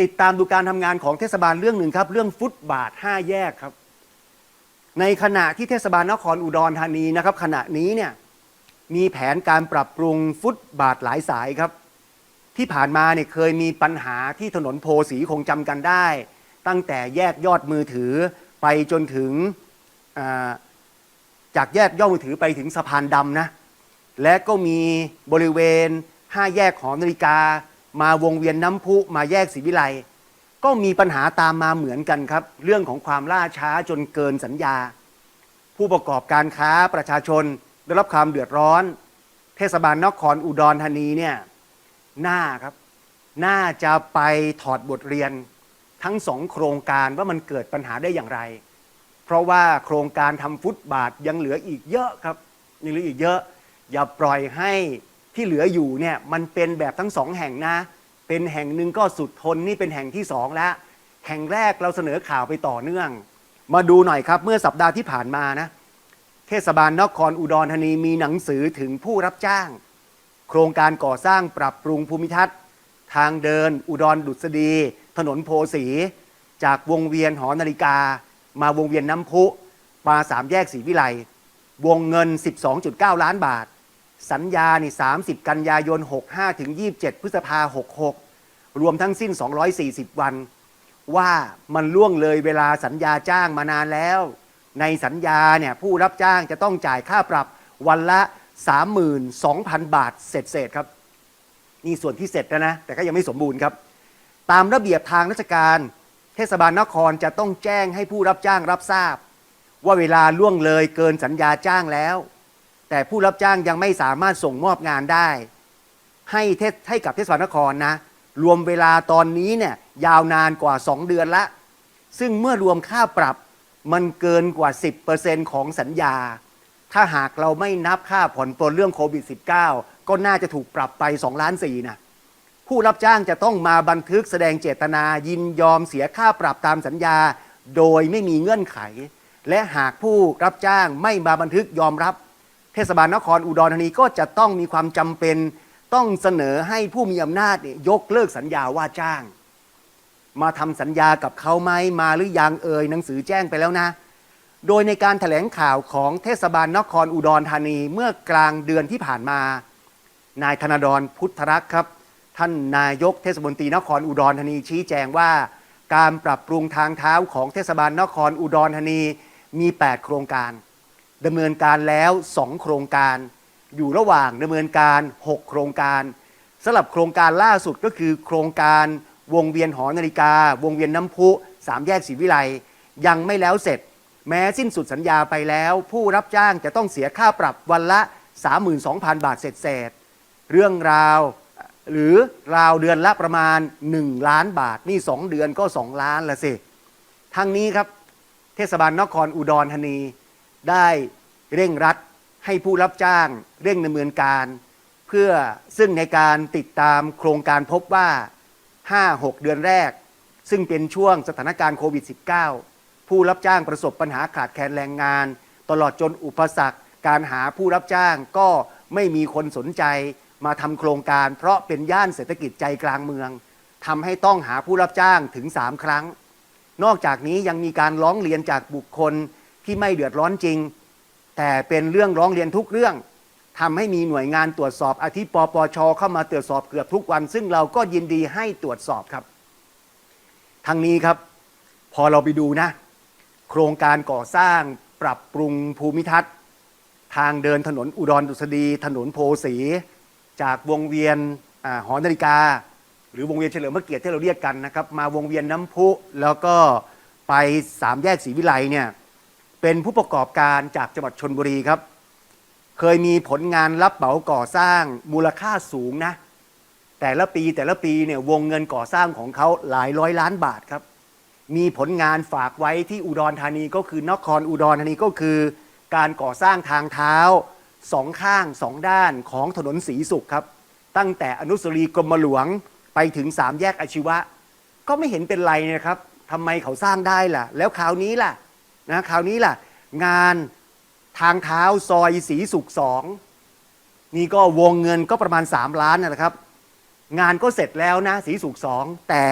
ติดตามดูการทำงานของเทศบาลเรื่องหนึ่งครับ เรื่องฟุตบาท 5 แยกครับ ในขณะที่เทศบาลนครอุดรธานีนะครับ ขณะนี้เนี่ยมีแผนการปรับปรุงฟุตบาทหลายสายครับ ที่ผ่านมาเนี่ยเคยมีปัญหาที่ถนนโพสีคงจำกันได้ ตั้งแต่แยกยอดมือถือไปจนถึงอ่าจากแยกยอดมือถือไปถึงสะพานดำนะ และก็มีบริเวณ 5 แยกหอนาฬิกา มาวงเวียนน้ำพุมาแยกศรีวิไลก็มีปัญหาตามมาเหมือนกันครับ เรื่องของความล่าช้าจนเกินสัญญา ผู้ประกอบการค้าประชาชนได้รับความเดือดร้อน เทศบาลนครอุดรธานีเนี่ยน่าครับ น่าจะไปถอดบทเรียนทั้งสองโครงการว่ามันเกิดปัญหาได้อย่างไร เพราะว่าโครงการทำฟุตบาทยังเหลืออีกเยอะครับยังเหลืออีกเยอะ อย่าปล่อยให้ที่เหลืออยู่เนี่ยมันเป็นแบบทั้งสองแห่งนะ เป็นแห่งหนึ่งก็สุดทนนี่เป็นแห่งที่สองแล้ว แห่งแรกเราเสนอข่าวไปต่อเนื่อง มาดูหน่อยครับเมื่อสัปดาห์ที่ผ่านมานะเทศบาลนครอุดรธานีมีหนังสือถึงผู้รับจ้าง โครงการก่อสร้างปรับปรุงภูมิทัศน์ ทางเดิน อุดรดุษฎี ถนนโพสี จากวงเวียนหอนาฬิกา มาวงเวียนน้ำพุมาสามแยกศรีวิไลวงเงิน 12.9 ล้านบาท สัญญานี่30 กันยายน 65 ถึง 27 พฤษภา 66 รวมทั้งสิ้น 240 วัน ว่ามันล่วงเลยเวลาสัญญาจ้างมานานแล้ว ในสัญญาเนี่ยผู้รับจ้างจะต้องจ่ายค่าปรับวันละ 32,000 บาทเศษเศษครับนี่ส่วนที่เสร็จแล้วนะ แต่ก็ยังไม่สมบูรณ์ครับ ตามระเบียบทางราชการ เทศบาลนครจะต้องแจ้งให้ผู้รับจ้างรับทราบ ว่าเวลาล่วงเลยเกินสัญญาจ้างแล้ว แต่ผู้รับจ้างยังไม่สามารถส่งมอบงานได้ ให้เทศให้กับเทศบาลนครนะ รวมเวลาตอนนี้เนี่ยยาวนานกว่า 2 เดือนละ ซึ่งเมื่อรวมค่าปรับมันเกินกว่า 10%ของสัญญา ถ้าหากเราไม่นับค่าผ่อนปลนเรื่องโควิด -19 ก็น่าจะถูกปรับไป2ล้าน4นะผู้รับจ้างจะต้องมาบันทึกแสดงเจตนายินยอมเสียค่าปรับตามสัญญา โดยไม่มีเงื่อนไข และหากผู้รับจ้างไม่มาบันทึกยอมรับ เทศบาลนครอุดรธานีก็จะต้องมีความจำเป็น ต้องเสนอให้ผู้มีอำนาจเนี่ยยกเลิกสัญญาว่าจ้าง มาทำสัญญากับเขาไหมมาหรือยังเอ่ยหนังสือแจ้งไปแล้วนะ โดยในการถแถลงข่าวของเทศบาลนครอุดรธานีเมื่อกลางเดือนที่ผ่านมา นายธนดรพุทธรักษ์ครับ ท่านนายกเทศมนตรีนครอุดรธานีชี้แจงว่า การปรับปรุงทางเท้าของเทศบาลนครอุดรธานีมี 8 โครงการดำเนินการแล้ว 2 โครงการ อยู่ระหว่างดำเนินการ 6 โครงการสำหรับโครงการล่าสุดก็คือ โครงการวงเวียนหอนาฬิกา วงเวียนน้ำพุสามแยกศรีวิไลยังไม่แล้วเสร็จ แม้สิ้นสุดสัญญาไปแล้ว ผู้รับจ้างจะต้องเสียค่าปรับวันละ 32,000 บาทเศษเศษเรื่องราวหรือราวเดือนละประมาณ 1 ล้านบาท นี่ 2 เดือนก็ 2 ล้านละสิทั้งนี้ครับ เทศบาลนครอุดรธานีได้เร่งรัด ให้ผู้รับจ้างเร่งดำเนินการ เพื่อซึ่งในการติดตามโครงการพบว่า 5-6 เดือนแรก ซึ่งเป็นช่วงสถานการณ์โควิด -19 ผู้รับจ้างประสบปัญหาขาดแคลนแรงงาน ตลอดจนอุปสรรค การหาผู้รับจ้างก็ไม่มีคนสนใจมาทำโครงการ เพราะเป็นย่านเศรษฐกิจใจกลางเมืองทำให้ต้องหาผู้รับจ้างถึง 3 ครั้ง นอกจากนี้ยังมีการร้องเรียนจากบุคคลที่ไม่เดือดร้อนจริง แต่เป็นเรื่องร้องเรียนทุกเรื่องทำให้มีหน่วยงานตรวจสอบอาทิปปชเข้ามาตรวจสอบเกือบทุกวัน ซึ่งเราก็ยินดีให้ตรวจสอบครับทางนี้ครับ พอเราไปดูนะ โครงการก่อสร้างปรับปรุงภูมิทัศน์ ทางเดินถนนอุดรดุษฎีถนนโพสี จากวงเวียนอหอนาฬิกา หรือวงเวียนเฉลิมพระเกียรติที่เราเรียกกันนะครับ มาวงเวียนน้ำพุแล้วก็ไปสามแยกศรีวิไลเนี่ย เป็นผู้ประกอบการจากจังหวัดชนบุรีครับ เคยมีผลงานรับเหมาก่อสร้างมูลค่าสูงนะ แต่ละปีแต่ละปีเนี่ยวงเงินก่อสร้างของเขาหลายร้อยล้านบาทครับ มีผลงานฝากไว้ที่อุดรธานีก็คือนครอุดรธานีก็คือ การก่อสร้างทางเท้าสองข้างสองด้านของถนนสีสุขครับ ตั้งแต่อนุสรีกรมหลวงไปถึงสามแยกอาชีวะ ก็ไม่เห็นเป็นไรนะครับทำไมเขาสร้างได้ล่ะ แล้วคราวนี้ล่ะ นะคราวนี้ล่ะ งานทางเท้าซอยสีสุขสองนี่ก็วงเงินก็ประมาณ 3 ล้านนะครับ งานก็เสร็จแล้วนะสีสุขสองแต่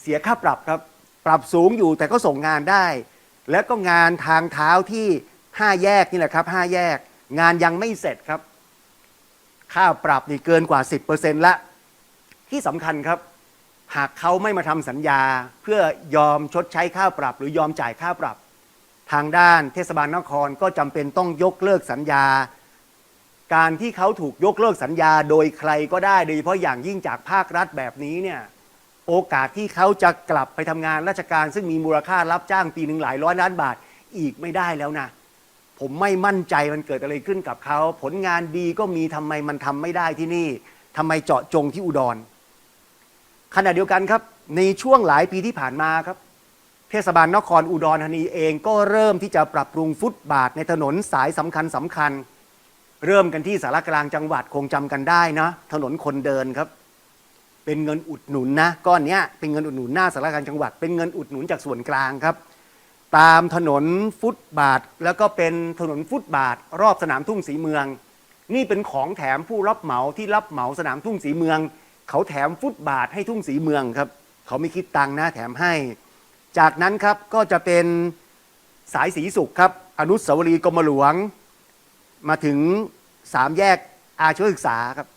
เสียค่าปรับครับ ปรับสูงอยู่แต่ก็ส่งงานได้ แล้วก็งานทางเท้าที่ห้าแยกนี่แหละครับห้าแยก งานยังไม่เสร็จครับ ค่าปรับนี่เกินกว่า 10%ละที่สำคัญครับ หากเขาไม่มาทำสัญญา เพื่อยอมชดใช้ค่าปรับ หรือยอมจ่ายค่าปรับ ทางด้านเทศบาลนครก็จำเป็นต้องยกเลิกสัญญา การที่เขาถูกยกเลิกสัญญาโดยใครก็ได้โดยเฉพาะอย่างยิ่งจากภาครัฐแบบนี้เนี่ยโอกาสที่เขาจะกลับไปทำงานราชการ ซึ่งมีมูลค่ารับจ้างปีหนึ่งหลายร้อยล้านบาทอีกไม่ได้แล้วนะผมไม่มั่นใจมันเกิดอะไรขึ้นกับเขา ผลงานดีก็มีทำไมมันทำไม่ได้ที่นี่ทำไมเจาะจงที่อุดรขณะเดียวกันครับ ในช่วงหลายปีที่ผ่านมาครับ เทศบาลนครอุดรธานีเองก็เริ่มที่จะปรับปรุงฟุตบาทในถนนสายสำคัญสำคัญ เริ่มกันที่สารกลางจังหวัดคงจำกันได้นะถนนคนเดินครับ เป็นเงินอุดหนุนนะก้อนเนี้ยเป็นเงินอุดหนุนหน้าสารกลางจังหวัด เป็นเงินอุดหนุนจากส่วนกลางครับ ตามถนนฟุตบาท แล้วก็เป็นถนนฟุตบาท รอบสนามทุ่งสีเมือง นี่เป็นของแถมผู้รับเหมาที่รับเหมาสนามทุ่งสีเมือง เขาแถมฟุตบาทให้ทุ่งสีเมืองครับ เขาไม่คิดตังค์นะแถมให้ จากนั้นครับก็จะเป็นสายสีสุขครับ อนุสาวรีย์กรมหลวง มาถึงสามแยกอาชีวศึกษาครับ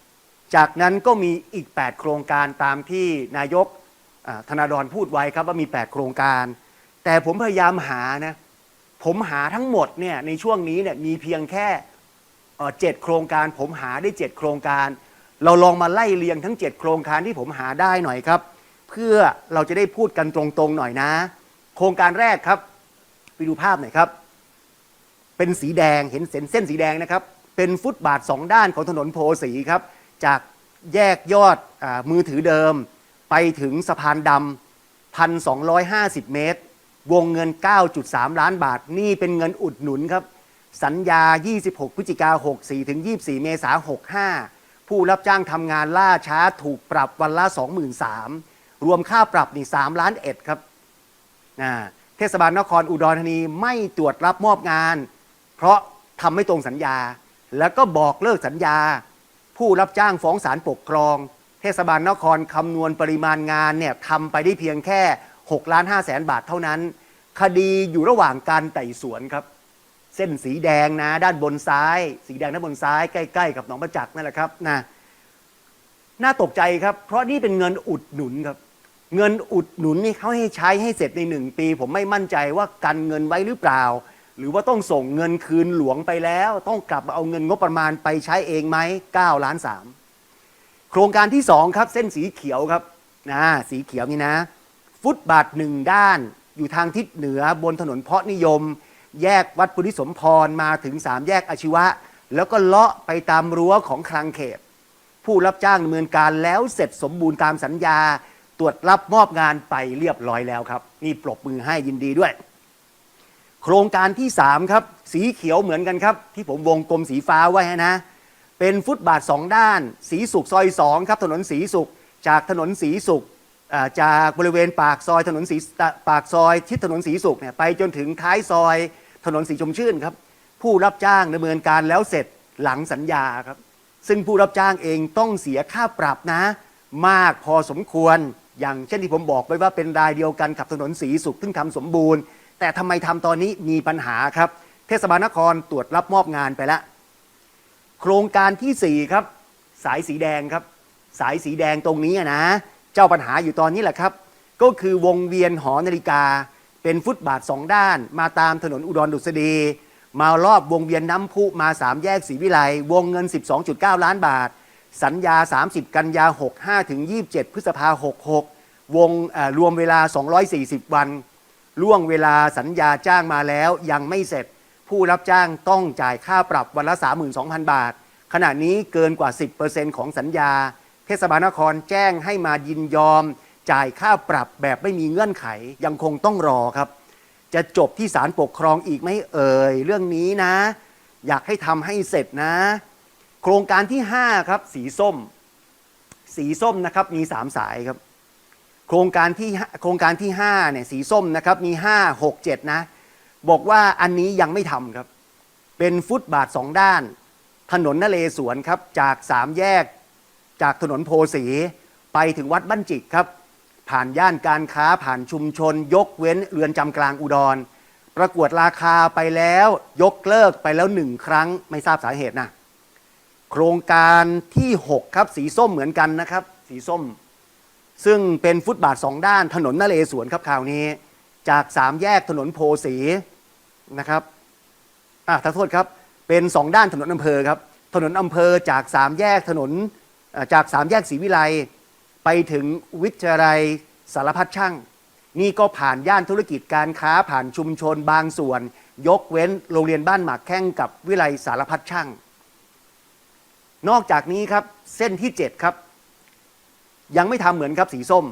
จากนั้นก็มีอีก 8 โครงการตามที่นายกธนาดรพูดไว้ครับว่ามี 8 โครงการ แต่ผมพยายามหานะผมหาทั้งหมดเนี่ยในช่วงนี้เนี่ยมีเพียงแค่เอ่อเจ็ดโครงการ ผมหาได้ 7 โครงการ เราลองมาไล่เรียงทั้ง 7 โครงการที่ผมหาได้หน่อยครับ เพื่อเราจะได้พูดกันตรงๆหน่อยนะ โครงการแรกครับ ไปดูภาพหน่อยครับ เป็นสีแดงเห็นเส้นเส้นสีแดงนะครับ เป็นฟุตบาทสองด้านของถนนโพสีครับ จากแยกยอดอมือถือเดิม ไปถึงสะพานดำพันสองเมตร วงเงิน 9.3 ล้านบาท นี่เป็นเงินอุดหนุนครับ สัญญา 26 พฤศจิกา64 ถึง 24 เมษา65 ผู้รับจ้างทำงานล่าช้าถูกปรับวันละ 23,000 รวมค่าปรับนี่3ล้านเอ็ดครับเทศบาลนครอุดรธานีไม่ตรวจรับมอบงาน เพราะทำไม่ตรงสัญญา แล้วก็บอกเลิกสัญญา ผู้รับจ้างฟ้องศาลปกครอง เทศบาลนครคำนวณปริมาณงานเนี่ยทำไปได้เพียงแค่6ล้าน5แสนบาทเท่านั้น คดีอยู่ระหว่างการไต่สวนครับ เส้นสีแดงนะ ด้านบนซ้าย สีแดงด้านบนซ้ายใกล้ ๆ กับหนองประจักษ์นั่นแหละครับนะน่าตกใจครับ เพราะนี่เป็นเงินอุดหนุนครับ เงินอุดหนุนนี่เขาให้ใช้ให้เสร็จในหนึ่งปี ผมไม่มั่นใจว่ากันเงินไว้หรือเปล่า หรือว่าต้องส่งเงินคืนหลวงไปแล้ว ต้องกลับมาเอาเงินงบประมาณไปใช้เองไหม9ล้าน3โครงการที่2ครับเส้นสีเขียวครับนะสีเขียวนี่นะ ฟุตบาทหนึ่งด้านอยู่ทางทิศเหนือบนถนนเพาะนิยม แยกวัดปุริสมพรมาถึง 3 แยกอาชีวะ แล้วก็เลาะไปตามรั้วของคลังเขต ผู้รับจ้างดำเนินการแล้วเสร็จสมบูรณ์ตามสัญญา ตรวจรับมอบงานไปเรียบร้อยแล้วครับ นี่ปรบมือให้ยินดีด้วย โครงการที่ 3 ครับ สีเขียวเหมือนกันครับ ที่ผมวงกลมสีฟ้าไว้นะ เป็นฟุตบาท 2 ด้าน สีสุขซอย 2 ครับ ถนนสีสุข จากถนนสีสุขจากบริเวณปากซอยถนนสีปากซอยทิศถนนสีสุขเนี่ยไปจนถึงท้ายซอยถนนสีชมชื่นครับ ผู้รับจ้างดำเนินการแล้วเสร็จหลังสัญญาครับ ซึ่งผู้รับจ้างเองต้องเสียค่าปรับนะ มากพอสมควร อย่างเช่นที่ผมบอกไปว่าเป็นรายเดียวกันกับถนนสีสุขซึ่งทำสมบูรณ์ แต่ทำไมทำตอนนี้มีปัญหาครับ เทศบาลนครตรวจรับมอบงานไปแล้วโครงการทีสี่4ครับ สายสีแดงครับ สายสีแดงตรงนี้นะ เจ้าปัญหาอยู่ตอนนี้แหละครับ ก็คือวงเวียนหอนาฬิกา เป็นฟุตบาทสองด้าน มาตามถนนอุดรดุษฎีมารอบวงเวียนน้ำพุมา 3 แยกศรีวิไลวงเงิน 12.9 ล้านบาท สัญญา 30 กันยา 65 ถึง 27 พฤษภา 66 วงรวมเวลา 240 วัน ล่วงเวลาสัญญาจ้างมาแล้วยังไม่เสร็จ ผู้รับจ้างต้องจ่ายค่าปรับวันละ 32,000 บาท ขณะนี้เกินกว่า 10%ของสัญญา เทศบาลนครแจ้งให้มายินยอม จ่ายค่าปรับแบบไม่มีเงื่อนไขยังคงต้องรอครับ จะจบที่ศาลปกครองอีกไม่เอ่ยเรื่องนี้นะ อยากให้ทำให้เสร็จนะ โครงการที่ 5 ครับ สีส้ม สีส้มนะครับมี 3 สายครับ โครงการที่โครงการที่5เนี่ยสีส้มนะครับมี 5 6 7 นะ บอกว่าอันนี้ยังไม่ทำครับ เป็นฟุตบาทสองด้าน ถนนนเรศวรครับ จากสามแยกจากถนนโพสีไปถึงวัดบ้านจิกครับ ผ่านย่านการค้าผ่านชุมชน ยกเว้นเรือนจำกลางอุดร ประกวดราคาไปแล้วยกเลิกไปแล้วหนึ่งครั้งไม่ทราบสาเหตุนะ โครงการที่ 6 ครับ สีส้มเหมือนกันนะครับ สีส้ม ซึ่งเป็นฟุตบาทสองด้านถนนนเรศวรครับคราวนี้ จากสามแยกถนนโพสีนะครับอะขอโทษครับ เป็นสองด้านถนนอำเภอครับ ถนนอำเภอจากสามแยกถนนจากสามแยกศรีวิไลไปถึงวิทยาลัยสารพัดช่าง นี่ก็ผ่านย่านธุรกิจการค้าผ่านชุมชนบางส่วน ยกเว้นโรงเรียนบ้านหมากแข้งกับวิไลสารพัดช่าง นอกจากนี้ครับเส้นที่ 7 ครับ ยังไม่ทำเหมือนครับสีส้ม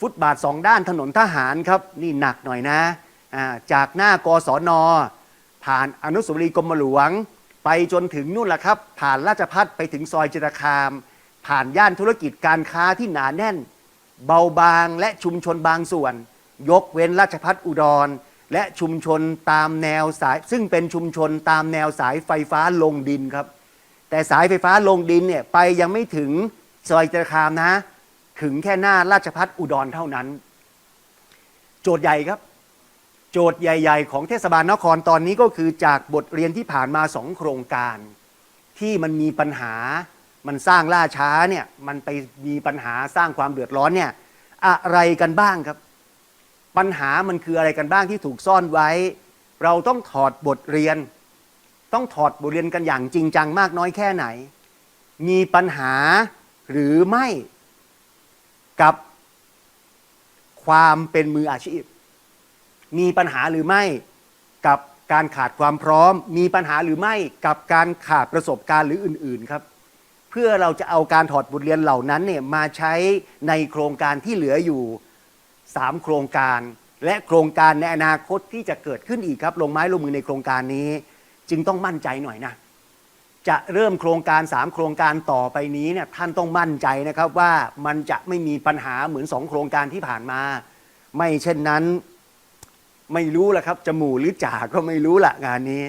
ฟุตบาทสองด้านถนนทหารครับ นี่หนักหน่อยนะจากหน้ากศนผ่านอนุสาวรีย์กรมหลวง ไปจนถึงนู่นแหละครับ ผ่านราชพัฒไปถึงซอยจิตรคาม ผ่านย่านธุรกิจการค้าที่หนาแน่น เบาบางและชุมชนบางส่วน ยกเว้นราชพัฒอุดร และชุมชนตามแนวสาย ซึ่งเป็นชุมชนตามแนวสายไฟฟ้าลงดินครับ แต่สายไฟฟ้าลงดินเนี่ยไปยังไม่ถึงซอยจิตรคามนะ ถึงแค่หน้าราชพัฒอุดรเท่านั้น โจทย์ใหญ่ครับ โจทย์ใหญ่ ๆ ของเทศบาลนครตอนนี้ก็คือจากบทเรียนที่ผ่านมาสองโครงการ ที่มันมีปัญหามันสร้างล่าช้าเนี่ยมันไปมีปัญหาสร้างความเดือดร้อนเนี่ยอะไรกันบ้างครับ ปัญหามันคืออะไรกันบ้างที่ถูกซ่อนไว้ เราต้องถอดบทเรียน ต้องถอดบทเรียนกันอย่างจริงจังมากน้อยแค่ไหน มีปัญหาหรือไม่กับความเป็นมืออาชีพ มีปัญหาหรือไม่กับการขาดความพร้อม มีปัญหาหรือไม่กับการขาดประสบการณ์หรืออื่น ๆครับ เพื่อเราจะเอาการถอดบทเรียนเหล่านั้นเนี่ยมาใช้ในโครงการที่เหลืออยู่ 3 โครงการ และโครงการในอนาคตที่จะเกิดขึ้นอีกครับ ลงไม้ลงมือในโครงการนี้ จึงต้องมั่นใจหน่อยนะ จะเริ่มโครงการ 3 โครงการต่อไปนี้เนี่ยท่านต้องมั่นใจนะครับว่ามันจะไม่มีปัญหาเหมือน 2 โครงการที่ผ่านมา ไม่เช่นนั้น ไม่รู้ละครับ จะหมู่หรือจ่าก็ไม่รู้ละงานนี้